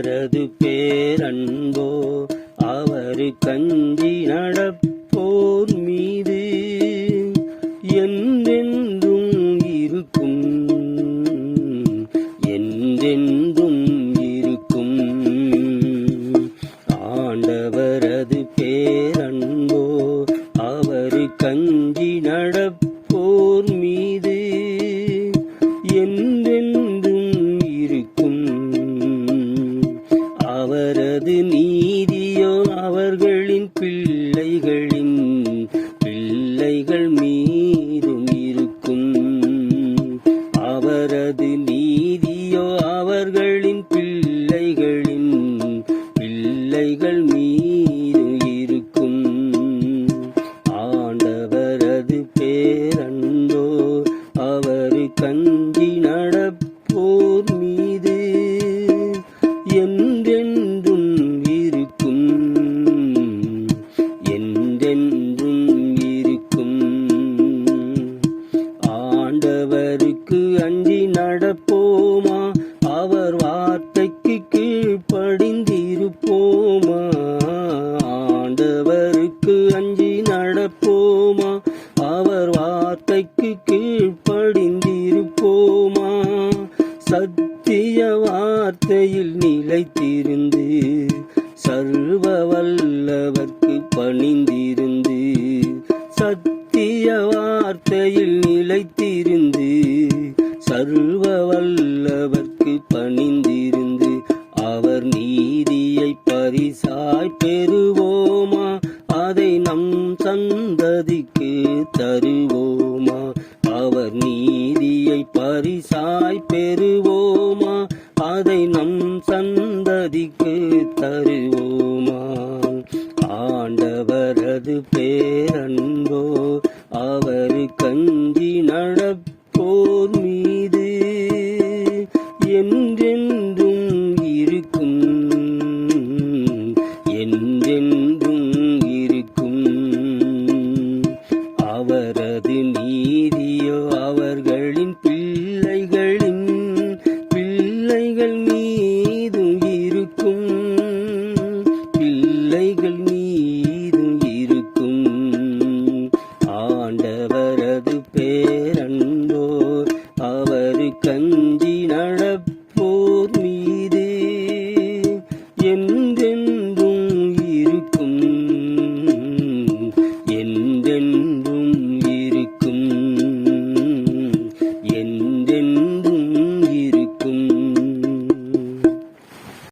அவரது பேரன்போ அவரு கஞ்சி நடப்ப அது நீதியோ அவர்களின் பிள்ளைகளின் பிள்ளைகள் மீதும் இருக்கும். அவரது நீதியோ அவர்களின் பிள்ளைகளின் பிள்ளைகள் மீதும் இருக்கும். ஆண்டவரது பேரன் ஆண்டவருக்கு அஞ்சி நடப்போமா? அவர் வார்த்தைக்கு கீழ்ப்படிந்திருப்போமா? ஆண்டவருக்கு அஞ்சி நடப்போமா? அவர் வார்த்தைக்கு கீழ்ப்படிந்திருப்போமா? சத்திய வார்த்தையில் நிலைத்திருந்து சர்வ வல்லவர்க்கு பணிந்திருந்து சத்திய வார்த்தையில் நிலைத்திருந்து சர்வ வல்லவர்க்கு பணிந்திருந்து அவர் நீதியை பரிசாய் பெறுவோமா? அதை நம் சந்ததிக்கு தருவோமா? அவர் நீதியை பரிசாய் பெறுவோமா? அதை நம் சந்ததிக்கு தருவோமா? ஆண்டவரது பேரன் பிள்ளைகளின் பிள்ளைகள் மீதும் இருக்கும். பிள்ளைகள் மீதும் இருக்கும். ஆண்டவரது பேரன்போ அவர் கண்